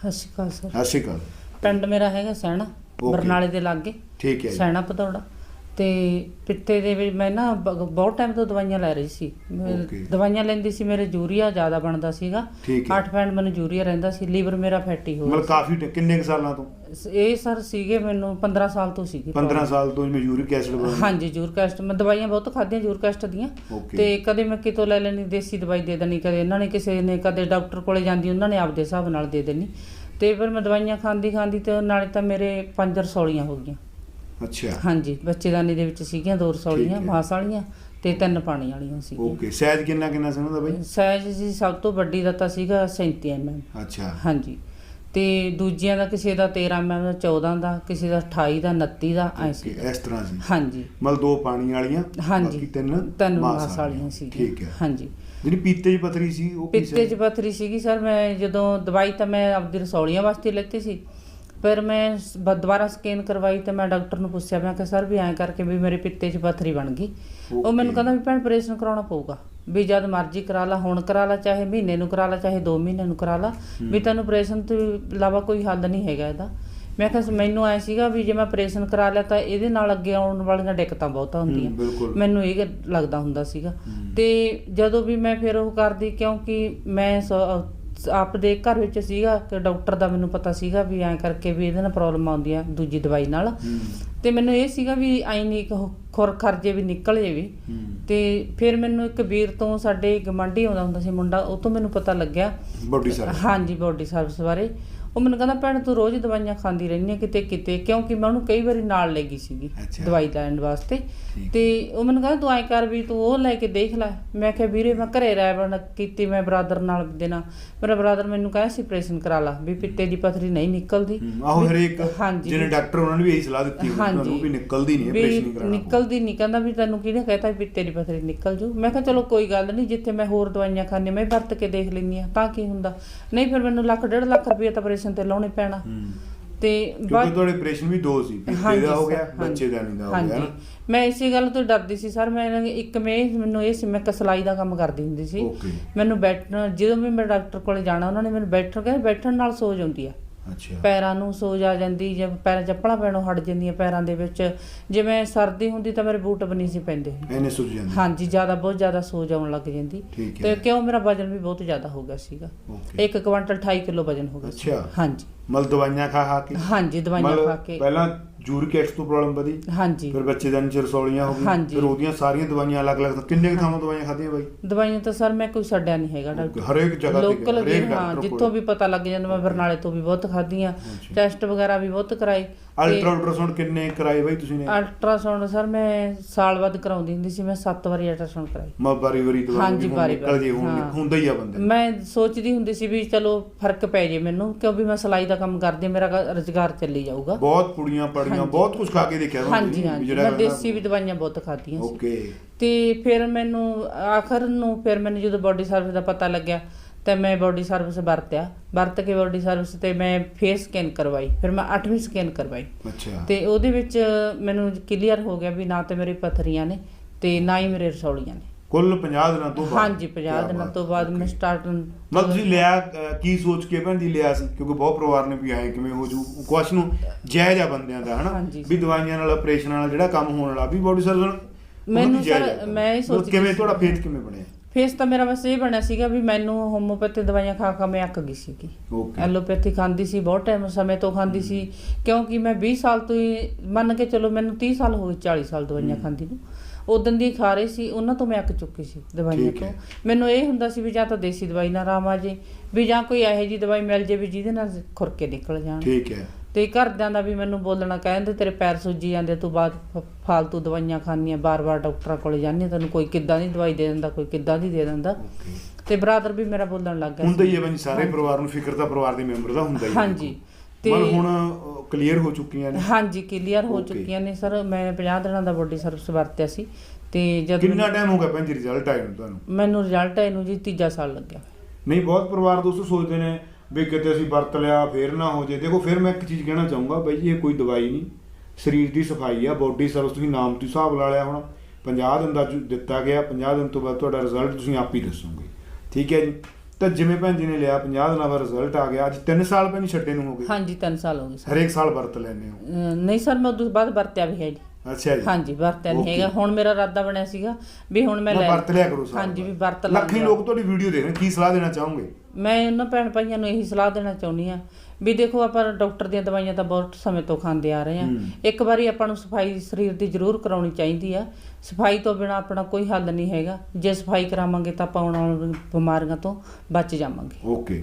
ਸਤਿ ਸ਼੍ਰੀ ਅਕਾਲ ਸਰ। ਸਤਿ ਸ਼੍ਰੀ ਅਕਾਲ। ਪਿੰਡ ਮੇਰਾ ਹੈਗਾ ਸੈਣਾ. ਬਰਨਾਲੇ ਦੇ ਲਾਗੇ। ਠੀਕ ਹੈ ਜੀ। ਸੈਣਾ ਪਤੌੜਾ। ਤੇ ਪਿੱਤੇ ਦੇ ਵਿੱਚ ਮੈਂ ਨਾ ਬ- ਬਹੁਤ ਟਾਈਮ ਤੋਂ ਦਵਾਈਆਂ ਲੈ ਰਹੀ ਸੀ। ਮੈਂ Okay. ਦਵਾਈਆਂ ਲੈਂਦੀ ਸੀ ਮੇਰੇ ਯੂਰੀਆ ਜ਼ਿਆਦਾ ਬਣਦਾ ਸੀਗਾ। ਠੀਕ ਹੈ। 8 ਪੈਂਡ ਮੈਨੂੰ ਯੂਰੀਆ ਰਹਿੰਦਾ ਸੀ ਲੀਵਰ ਮੇਰਾ ਫੈਟੀ ਹੋ ਮਤਲਬ ਕਾਫੀ ਟ- ਕਿੰਨੇ ਕੁ ਸਾਲਾਂ ਤੋਂ? ਗਿਆ ਇਹ ਸਰ ਸੀਗੇ ਮੈਨੂੰ 15 ਸਾਲ ਤੋਂ ਸੀਗੇ 15 ਸਾਲ ਤੋਂ ਜਿਵੇਂ ਯੂਰਿਕ ਐਸਿਡ ਬਣਦਾ। ਹਾਂਜੀ ਯੂਰਿਕ ਐਸਿਡ ਮੈਂ ਦਵਾਈਆਂ ਬਹੁਤ ਖਾਧੀਆਂ ਯੂਰਿਕ ਐਸਿਡ ਦੀਆਂ। Okay. ਤੇ ਕਦੇ ਮੈਂ ਕਿਤੋਂ ਲੈ ਲੈਣੀ ਦੇਸੀ ਦਵਾਈ ਦੇ ਦੇਣੀ ਕਦੇ ਇਹਨਾਂ ਨੇ ਕਿਸੇ ਨੇ ਕਦੇ ਡਾਕਟਰ ਕੋਲੇ ਜਾਂਦੀ ਉਹਨਾਂ ਨੇ ਆਪਦੇ ਹਿਸਾਬ ਨਾਲ ਦੇ ਦੇਣੀ। ਤੇ ਫਿਰ ਮੈਂ ਦਵਾਈਆਂ ਖਾਂਦੀ ਖਾਂਦੀ ਤੇ ਨਾਲੇ ਤਾਂ ਮੇਰੇ ਪੰਜ ਰਸੌਲੀਆਂ ਹੋ ਗਈਆਂ। ਅੱਛਾ। ਹਾਂਜੀ ਬੱਚੇਦਾਨੀ ਦੇ ਵਿੱਚ ਸੀਗੀਆਂ ਦੋ ਰਸੌਲੀਆਂ ਠੀਕ ਹੈ। ਮਾਸ ਵਾਲੀਆਂ ਤੇ ਤਿੰਨ ਪਾਣੀ ਵਾਲੀਆਂ ਸੀਗੀਆਂ। ਓਕੇ ਸਾਈਜ਼ ਕਿੰਨਾ ਕਿੰਨਾ ਸੀ ਉਹਨਾਂ ਦਾ ਬਾਈ? ਸਾਈਜ਼ ਜੀ ਸਭ ਤੋਂ ਵੱਡੀ ਦਾ ਤਾਂ ਸੀਗਾ 37 ਐਮਐਮ ਅੱਛਾ। ਹਾਂਜੀ। ਤੇ ਦੂਜਿਆਂ ਦਾ ਕਿਸੇ ਦਾ 13 ਐਮਐਮ ਦਾ 14 ਦਾ ਕਿਸੇ ਦਾ 28 ਦਾ 29 ਦਾ ਐ ਓਕੇ ਸੀ ਇਸ ਤਰ੍ਹਾਂ ਸੀ। ਹਾਂਜੀ। ਮਤਲਬ ਦੋ ਪਾਣੀ ਵਾਲੀਆਂ ਹਾਂਜੀ। ਬਾਕੀ ਤਿੰਨ ਤਿੰਨ ਮਾਸ ਵਾਲੀਆਂ। ਸੀਗੀਆਂ। ਠੀਕ ਹੈ। ਹਾਂਜੀ। ਜਿਹੜੀ ਪੀਤੇ ਦੀ ਪਥਰੀ ਸੀ ਉਹ ਕੀ ਪਿੱਤੇ 'ਚ ਸੀ? ਪੱਥਰੀ ਸੀਗੀ ਸਰ ਮੈਂ ਜਦੋਂ ਦਵਾਈ ਤਾਂ ਮੈਂ ਆਪਦੀ ਰਸੌਲੀਆਂ ਵਾਸਤੇ ਲੈਤੀ ਸੀ। ਪਰ ਮੈਂ ਸ- ਬ- ਦੁਬਾਰਾ ਸਕੈਨ ਕਰਵਾਈ ਤੇ ਮੈਂ ਡਾਕਟਰ ਨੂੰ ਪੁੱਛਿਆ ਮੈਂ ਕਿ ਸਰ ਵੀ ਐਂ ਕਰਕੇ ਵੀ ਮੇਰੇ ਪਿੱਤੇ 'ਚ ਪੱਥਰੀ ਬਣ ਗਈ। ਉਹ ਮੈਨੂੰ. ਕਹਿੰਦਾ ਵੀ ਭੈਣ ਆਪਰੇਸ਼ਨ ਕਰਾਉਣਾ ਪਊਗਾ। ਵੀ ਜਦ ਮਰਜ਼ੀ ਕਰਾ ਲਾ ਹੁਣ ਕਰਾ ਲਾ ਚਾਹੇ ਮਹੀਨੇ ਨੂੰ ਕਰਾ ਲਾ ਚਾਹੇ 2 ਮਹੀਨੇ ਨੂੰ ਕਰਾ ਲਾ। ਵੀ ਤੈਨੂੰ ਆਪਰੇਸ਼ਨ ਤੋਂ ਇਲਾਵਾ ਕੋਈ ਹੱਲ ਨਹੀਂ ਹੈਗਾ ਇਹਦਾ। ਮੈਂ ਕਿਹਾ ਮੈਨੂੰ ਐ ਸੀਗਾ ਵੀ ਜੇ ਮੈਂ ਆਪਰੇਸ਼ਨ ਕਰਾ ਲਿਆ ਤਾਂ ਇਹਦੇ ਨਾਲ ਅੱਗੇ ਆਉਣ ਵਾਲੀਆਂ ਦਿੱਕਤਾਂ ਬਹੁਤਾਂ ਹੁੰਦੀਆਂ। ਹੂੰ, ਬਿਲਕੁਲ। ਮੈਨੂੰ ਇਹ ਲੱਗਦਾ ਹੁੰਦਾ ਸੀਗਾ। ਤੇ ਜਦੋਂ ਵੀ ਮੈਂ ਫਿਰ ਉਹ ਕਰਦੀ ਕਿਉਂਕਿ ਮੈਂ ਸ- ਆਪਦੇ ਘਰ ਵਿੱਚ ਸੀਗਾ ਤੇ ਡਾਕਟਰ ਦਾ ਮੈਨੂੰ ਪਤਾ ਸੀਗਾ ਵੀ ਐਂ ਕਰਕੇ ਵੀ ਇਹਦੇ ਨਾਲ ਪ੍ਰੋਬਲਮ ਆਉਂਦੀ ਆ ਦੂਜੀ ਦਵਾਈ ਨਾਲ। ਤੇ ਮੈਨੂੰ ਇਹ ਸੀਗਾ ਵੀ ਐਂ ਨਹੀਂ ਖੁਰ ਖਰਜੇ ਵੀ ਨਿਕਲ ਜੇ ਵੀ। ਤੇ ਫਿਰ ਮੈਨੂੰ ਇੱਕ ਵੀਰ ਤੋਂ ਸਾਡੇ ਗਮੰਡੀ ਆਉਂਦਾ ਹੁੰਦਾ ਸੀ ਮੁੰਡਾ ਉਹ ਤੋਂ ਮੈਨੂੰ ਪਤਾ ਲੱਗਿਆ। ਬੋਡੀ ਸਰ ਹਾਂਜੀ ਬੋਡੀ ਸਰਵਿਸ ਬਾਰੇ। ਉਹ ਮੈਨੂੰ ਕਹਿੰਦਾ ਭੈਣ ਤੂੰ ਰੋਜ਼ ਦਵਾਈਆਂ ਖਾਂਦੀ ਰਹਿੰਦੀ ਹੈ ਕਿਤੇ ਕਿਤੇ ਕਿਉਂਕਿ ਮੈਂ ਉਹਨੂੰ ਕਈ ਵਾਰੀ ਨਾਲ ਲੈ ਗਈ ਸੀਗੀ। ਦਵਾਈ ਲੈਣ ਵਾਸਤੇ। ਤੇ ਉਹ ਮੈਨੂੰ ਕਹਿੰਦਾ ਤੂੰ ਐਂ ਕਰ ਵੀ ਤੂੰ ਉਹ ਲੈ ਕੇ ਦੇਖ ਲੈ। ਮੈਂ ਕਿਹਾ ਵੀਰੇ ਮੈਂ ਘਰੇ ਰਹਿ ਬਣ ਕੀਤੀ ਮੈਂ ਬਰਾਦਰ ਨਾਲ ਦੇਣਾ ਮੇਰਾ ਬਰਾਦਰ ਮੈਨੂੰ ਕਹਿੰਦਾ ਸੀ ਆਪਰੇਸ਼ਨ ਕਰਾ ਲਾ ਵੀ ਪਿੱਤੇ ਦੀ ਪਥਰੀ ਨਹੀਂ ਨਿਕਲਦੀ। ਆਹੋ ਹਰੇਕ ਜਿਹਨੇ ਡਾਕਟਰ ਉਹਨਾਂ ਨੇ ਵੀ ਇਹੀ ਸਲਾਹ ਦਿੱਤੀ ਤੁਹਾਨੂੰ ਵੀ ਨਿਕਲਦੀ ਨਹੀਂ ਆਪਰੇਸ਼ਨ ਨਹੀਂ ਕਰਾਉਣਾ ਨਿਕਲਦੀ ਨਹੀਂ ਕਹਿੰਦਾ ਵੀ ਤੈਨੂੰ ਕਿਹਨੇ ਕਹਿਤਾ ਵੀ ਪਿੱਤੇ ਦੀ ਪਥਰੀ ਨਿਕਲ ਜੂ। ਮੈਂ ਕਿਹਾ ਚਲੋ ਕੋਈ ਗੱਲ ਨਹੀਂ ਜਿੱਥੇ ਮੈਂ ਹੋਰ ਦਵਾਈਆਂ ਖਾਣੀ ਮੈਂ ਵਰਤ ਕੇ ਦੇਖ ਲੈਂਦੀ ਆ ਤਾਂ ਕੀ ਹੁੰਦਾ। ਨਹੀਂ ਫਿਰ ਮੈਨੂੰ ਲੱਖ ਡੇਢ ਲੱਖ ਰੁਪਏ ਤਾਂ ਆਪਰੇਸ਼ਨ ਤੇ ਲਾਉਣੇ ਪੈਣਾ। ਤੇ ਕਿਉਂਕਿ ਤੁਹਾਡੇ ਆਪਰੇਸ਼ਨ ਵੀ ਦੋ ਸੀ ਹਾਂਜੀ ਦਾ ਹੋ ਗਿਆ। ਬੱਚੇ ਦਾ ਨਹੀਂ ਦਾ ਹੋ। ਗਿਆ ਮੈਂ ਇਸੇ ਗੱਲ ਤੋਂ ਡਰਦੀ ਸੀ ਸਰ ਮੈਂ ਇੱਕ ਮੈਂ ਮੈਨੂੰ ਇਹ ਸੀ ਮੈਂ ਕਸਲਾਈ ਦਾ ਕੰਮ ਕਰਦੀ ਹੁੰਦੀ ਸੀ। ਮੈਨੂੰ ਬੈਠਣ ਜਦੋਂ ਵੀ ਮੈਂ ਡਾਕਟਰ ਕੋਲੇ ਜਾਣਾ ਉਹਨਾਂ ਨੇ ਮੈਨੂੰ ਬੈਠਣ ਕਹਿੰਦੇ ਬੈਠਣ ਨਾਲ ਸੋਜ ਆਉਂਦੀ ਆ। ਅੱਛਾ। ਪੈਰਾਂ ਨੂੰ ਸੋਜ ਆ ਜਾਂਦੀ ਜੇ ਪੈਰਾਂ ਚੱਪਲਾਂ ਪੈਣੋਂ ਹਟ ਜਾਂਦੀਆਂ ਪੈਰਾਂ ਦੇ ਵਿੱਚ। ਜਿਵੇਂ ਸਰਦੀ ਹੁੰਦੀ ਤਾਂ ਮੇਰੇ ਬੂਟ ਬਣੀ ਸੀ ਪੈਂਦੇ ਇਹਨੇ ਸੁਝ ਜਾਂਦੇ। ਹਾਂਜੀ ਜ਼ਿਆਦਾ ਬਹੁਤ ਜ਼ਿਆਦਾ ਸੋਜ ਆਉਣ ਲੱਗ ਜਾਂਦੀ। ਠੀਕ ਤੇ ਹੈ ਕਿਉਂ ਮੇਰਾ ਵਜਨ ਵੀ ਬਹੁਤ ਜ਼ਿਆਦਾ ਹੋ ਗਿਆ ਸੀਗਾ। ਓਕੇ। 1 ਕੁਇੰਟਲ 28 ਕਿਲੋ ਵਜਨ ਹੋ ਗਿਆ ਸੀ। ਅੱਛਾ। ਹਾਂਜੀ। ਮਤਲਬ ਦਵਾਈਆਂ ਖਾ ਖਾ ਕੇ? ਹਾਂਜੀ ਦਵਾਈਆਂ ਮਤਲਬ ਖਾ ਕੇ। ਪਹਿਲਾਂ ਯੂਰਿਕ ਐਸਿਡ ਤੋਂ ਪ੍ਰੋਬਲਮ ਵਧੀ। ਹਾਂਜੀ। ਫਿਰ ਬੱਚੇ ਦਾ ਨਿਚਰ ਸੌਲੀਆਂ ਹੋ ਗਈਆਂ। ਹਾਂਜੀ। ਫਿਰ ਉਹਦੀਆਂ ਸਾਰੀਆਂ ਦਵਾਈਆਂ ਅਲੱਗ-ਅਲੱਗ ਕਿੰਨੇ ਕੁ ਥਾਵਾਂ ਦਵਾਈਆਂ ਖਾਧੀਆਂ ਬਾਈ? ਦਵਾਈਆਂ ਤਾਂ ਸਰ ਮੈਂ ਕੋਈ ਛੱਡਿਆ ਨਹੀਂ ਹੈਗਾ ਡਾਕਟਰ। ਹਰੇਕ ਜਗ੍ਹਾ ਤੇ ਲੋਕਲ ਵੀ ਹਰੇਕ ਹਾਂ ਡਾਕਟਰ ਜਿੱਥੋਂ ਵੀ ਪਤਾ ਲੱਗ ਜਾਂਦਾ ਮੈਂ ਬਰਨਾਲੇ ਤੋਂ ਵੀ ਬਹੁਤ ਖਾਧੀਆਂ। ਟੈਸਟ ਵਗੈਰਾ ਵੀ ਬਹੁਤ ਕਰਾਏ। ਅਲਟਰਾ ਅਲਟਰਾਸਾਊਂਡ ਕਿੰਨੇ ਕਰਾਏ ਬਾਈ ਤੁਸੀਂ ਨੇ ਅਲਟਰਾਸਾਊਂਡ ਸਰ ਮੈਂ ਸਾਲ ਬਾਅਦ ਕਰਾਉਂਦੀ ਹੁੰਦੀ ਸੀ ਮੈਂ 7 ਵਾਰੀ ਅਲਟਰਾਸਾਊਂਡ ਕਰਾਈ ਮੈਂ ਬਾਰੀ ਵਾਰੀ ਦਵਾਈ ਹਾਂਜੀ, ਨਿਕਲ ਜੇ ਹੁਣ ਹਾਂ। ਹੁੰਦਾ ਹੀ ਆ ਬੰਦੇ ਨੂੰ। ਮੈਂ ਸੋਚਦੀ ਹੁੰਦੀ ਸੀ ਵੀ ਚਲੋ ਫ਼ਰਕ ਪੈ ਜੇ ਮੈਨੂੰ ਕਿਉਂਕਿ ਮੈਂ ਸਿਲਾਈ ਦਾ ਕੰਮ ਕਰਦੀ ਹਾਂ, ਮੇਰਾ ਰੋਜ਼ਗਾਰ ਚੱਲੀ ਜਾਊਗਾ ਬਹੁਤ ਕੁੜੀਆਂ ਪੜੀਆਂ ਹਾਂਜੀ। ਬਹੁਤ ਕੁਝ ਖਾ ਕੇ ਦੇਖਿਆ ਤੁਹਾਨੂੰ ਹਾਂਜੀ ਵੀ ਹਾਂਜੀ ਮੈਂ ਦੇਸੀ ਵੀ ਦਵਾਈਆਂ ਬਹੁਤ ਖਾਧੀਆਂ ਸੀ ਓਕੇ ਤੇ ਫਿਰ ਮੈਨੂੰ ਆਖਰ ਨੂੰ ਫਿਰ ਮੈਨੂੰ ਜਦੋਂ ਬਾਡੀ ਸਰਵਿਸ ਦਾ ਪਤਾ ਲੱਗਿਆ ਤੇ ਮੈਂ ਬਾਡੀ ਸਰਵਿਸ ਵਰਤਿਆ। ਵਰਤ ਕੇ ਬਾਡੀ ਸਰਵਿਸ ਤੇ ਮੈਂ ਫੇਸ ਸਕੈਨ ਕਰਵਾਈ। ਫਿਰ ਮੈਂ 8ਵੀਂ ਸਕੈਨ ਕਰਵਾਈ। ਅੱਛਾ। ਤੇ ਉਹਦੇ ਵਿੱਚ ਮੈਨੂੰ ਕਲੀਅਰ ਹੋ ਗਿਆ ਵੀ ਨਾ ਤੇ ਮੇਰੇ ਪਥਰੀਆਂ ਨੇ ਤੇ ਨਾ ਹੀ ਮੇਰੇ ਰਸੌਲੀਆਂ ਨੇ। ਕੁੱਲ 50 ਦਿਨਾਂ ਤੋਂ ਬਾਅਦ? ਹਾਂਜੀ 50 ਕਿਆ ਦਿਨਾਂ ਤੋਂ ਬਾਅਦ ਮੈਂ। ਸਟਾਰਟ ਮਤਲਬ ਤੁਸੀਂ ਲਿਆ ਕੀ ਸੋਚ ਕੇ ਭੈਣ ਜੀ ਲਿਆ ਸੀ? ਕਿਉਂਕਿ ਬਹੁਤ ਪਰਿਵਾਰ ਨੇ ਵੀ ਆਏ ਕਿਵੇਂ ਹੋ ਜੂ ਕੁਛ ਨੂੰ ਜਾਇਜ਼ ਆ ਬੰਦਿਆਂ ਦਾ ਹਨਾ। ਵੀ ਦਵਾਈਆਂ ਨਾਲ ਆਪਰੇਸ਼ਨ ਨਾਲ ਜਿਹੜਾ ਕੰਮ ਹੋਣ ਵਾਲਾ ਵੀ ਬੋਡੀ ਸਰਜਨ ਮੈਨੂੰ sir, ਮੈਂ ਇਹ ਸੋਚਦੀ ਕਿਵੇਂ ਤੁਹਾਡਾ ਫੇਥ ਕਿਵੇਂ ਬਣਿਆ? ਫੇਸ ਤਾਂ ਮੇਰਾ ਬਸ ਇਹ ਬਣਿਆ ਸੀਗਾ ਵੀ ਮੈਨੂੰ ਹੋਮੋਪੈਥੀ ਦਵਾਈਆਂ ਖਾ ਖਾ ਮੈਂ ਅੱਕ ਗਈ ਸੀਗੀ। ਓਕੇ ਐਲੋਪੈਥੀ ਖਾਂਦੀ ਸੀ ਬਹੁਤ ਟਾਈਮ ਸਮੇਂ ਤੋਂ ਖਾਂਦੀ ਸੀ ਕਿਉਂਕਿ ਮੈਂ 20 ਸਾਲ ਤੋਂ ਹੀ ਮੰਨ ਕੇ ਚਲੋ ਮੈਨੂੰ 30 ਸਾਲ ਹੋ ਗਏ 40 ਸਾਲ ਦਵਾਈਆਂ। ਖਾਂਦੀ ਨੂੰ। ਉਦੋਂ ਦੀ ਖਾ ਰਹੀ ਸੀ ਉਹਨਾਂ ਤੋਂ ਮੈਂ ਅੱਕ ਚੁੱਕੀ ਸੀ ਦਵਾਈਆਂ ਤੋਂ। ਮੈਨੂੰ ਇਹ ਹੁੰਦਾ ਸੀ ਵੀ ਜਾਂ ਤਾਂ ਦੇਸੀ ਦਵਾਈ ਨਾਲ ਆਰਾਮ ਆ ਜੇ ਵੀ ਜਾਂ ਕੋਈ ਇਹੋ ਜੀ ਦਵਾਈ ਮਿਲ ਜੇ ਵੀ ਜਿਹਦੇ ਨਾਲ ਖੁਰਕੇ ਨਿਕਲ ਜਾਣ। ਠੀਕ ਹੈ। ਤੇ ਘਰਦਿਆਂ ਦਾ ਵੀ ਮੈਨੂੰ ਬੋਲਣਾ ਕਹਿੰਦੇ ਤੇਰੇ ਪੈਰ ਸੁੱਜੀ ਜਾਂਦੇ ਤੂੰ ਬਾਅਦ ਫਾਲਤੂ ਦਵਾਈਆਂ ਖਾਣੀਆਂ ਬਾਰ-ਬਾਰ ਡਾਕਟਰਾਂ ਕੋਲ ਜਾਂਦੀ ਤੈਨੂੰ ਕੋਈ ਕਿੱਦਾਂ ਦੀ ਦਵਾਈ ਦੇ ਦਿੰਦਾ ਕੋਈ ਕਿੱਦਾਂ ਦੀ ਦੇ ਦਿੰਦਾ। ਤੇ ਬਰਾਦਰ ਵੀ ਮੇਰਾ ਬੋਲਣ ਲੱਗ ਗਿਆ ਹੁੰਦਾ। ਹੀ ਹੈ ਬੰਜੀ ਸਾਰੇ। ਪਰਿਵਾਰ ਨੂੰ ਫਿਕਰ ਤਾਂ ਪਰਿਵਾਰ ਦੇ ਮੈਂਬਰ ਦਾ ਹੁੰਦਾ ਹੀ ਹਾਂਜੀ। ਤੇ ਤੇ ਹੁਣ ਕਲੀਅਰ ਹੋ ਚੁੱਕੀਆਂ ਨੇ। ਹਾਂਜੀ ਕਲੀਅਰ ਹੋ. ਚੁੱਕੀਆਂ ਨੇ ਸਰ। ਮੈਂ 50 ਦਿਨਾਂ ਦਾ ਬੋਡੀ ਸਰਵਿਸ ਵਰਤਿਆ ਸੀ। ਤੇ ਜਦ ਕਿੰਨਾ ਮੈਨੂੰ- ਟਾਈਮ ਹੋ ਗਿਆ ਭੈਣ ਜੀ ਰਿਜ਼ਲਟ ਨੂੰ ਤੁਹਾਨੂੰ? ਮੈਨੂੰ ਰਿਜ਼ਲਟ ਆਏ ਨੂੰ ਜੀ ਤੀਜਾ ਸਾਲ ਲੱਗਿਆ। ਨਹੀਂ ਬਹੁਤ ਪਰਿਵਾਰ ਦੋਸਤੋ ਸੋਚਦੇ ਨੇ ਵੀ ਕਿਤੇ ਅਸੀਂ ਵਰਤ ਲਿਆ ਫੇਰ ਨਾ ਹੋ ਜੇ। ਦੇਖੋ ਫਿਰ ਮੈਂ ਇੱਕ ਚੀਜ਼ ਕਹਿਣਾ ਚਾਹੂੰਗਾ ਬਈ ਇਹ ਕੋਈ ਦਵਾਈ ਨਹੀਂ। ਸਰੀਰ ਦੀ ਸਫ਼ਾਈ ਆ ਬੋਡੀ ਸਰਵਿਸ ਤੁਸੀਂ ਨਾਮ ਤੋਂ ਹਿਸਾਬ ਲਾ ਲਿਆ ਹੁਣ। 50 ਦਿਨ ਦਾ ਦਿੱਤਾ ਗਿਆ 50 ਦਿਨ ਤੋਂ ਬਾਅਦ ਤੁਹਾਡਾ ਰਿਜ਼ਲਟ ਤੁਸੀਂ ਆਪ ਹੀ ਦੱਸੋਗੇ। ਠੀਕ ਹੈ ਜੀ? ਤਾਂ ਜਿਵੇਂ ਭੈਣ ਜੀ ਨੇ ਲਿਆ 50 ਦਿਨਾਂ ਦਾ ਰਿਜ਼ਲਟ ਆ ਗਿਆ। ਅੱਜ 3 ਸਾਲ ਜੀ ਛੱਡੇ ਨੂੰ ਹੋ ਗਏ। ਹਾਂਜੀ 3 ਸਾਲ ਹੋ ਗਏ ਸਰ। ਹਰੇਕ ਸਾਲ ਵਰਤ ਲੈਂਦੇ ਹੋ। ਨਹੀਂ ਸਰ ਮੈਂ ਉਦੋਂ ਬਾਅਦ ਵਰਤਿਆ ਵੀ ਹੈ ਜੀ। ਅੱਛਾ ਜੀ। ਹਾਂਜੀ ਵਰਤਿਆ ਨਹੀਂ. ਹੈਗਾ। ਹੁਣ ਮੇਰਾ ਇਰਾਦਾ ਬਣਿਆ ਸੀਗਾ ਵੀ ਹੁਣ ਮੈਂ ਲੈ ਵਰਤ ਲਿਆ ਕਰੋ ਸਾਲ ਹਾਂਜੀ ਵੀ। ਵਰਤ ਲੱਖਾਂ। ਲੋਕ ਤੁਹਾਡੀ ਵੀਡੀਓ ਦੇਖ ਰਹੇ ਕੀ ਸਲਾਹ ਦੇਣਾ ਚਾਹੋਗੇ? ਮੈਂ ਉਹਨਾਂ ਭੈਣ ਭਾਈਆਂ ਨੂੰ ਇਹੀ ਸਲਾਹ ਦੇਣਾ ਚਾਹੁੰਦੀ ਆ ਵੀ ਦੇਖੋ ਆਪਾਂ ਡਾਕਟਰ ਦੀਆਂ ਦਵਾਈਆਂ ਤਾਂ ਬਹੁਤ ਸਮੇਂ ਤੋਂ ਖਾਂਦੇ ਆ ਰਹੇ ਆ। ਇੱਕ ਵਾਰੀ ਆਪਾਂ ਨੂੰ ਸਫ਼ਾਈ ਸਰੀਰ ਦੀ ਜ਼ਰੂਰ ਕਰਾਉਣੀ ਚਾਹੀਦੀ ਆ। ਸਫ਼ਾਈ ਤੋਂ ਬਿਨਾ ਆਪਣਾ ਕੋਈ ਹੱਲ ਨਹੀਂ ਹੈਗਾ। ਜੇ ਸਫ਼ਾਈ ਕਰਾਵਾਂਗੇ ਤਾਂ ਆਪਾਂ ਆਉਣ ਵਾਲੀਆਂ ਬਿਮਾਰੀਆਂ ਤੋਂ ਬਚ ਜਾਵਾਂਗੇ। ਓਕੇ।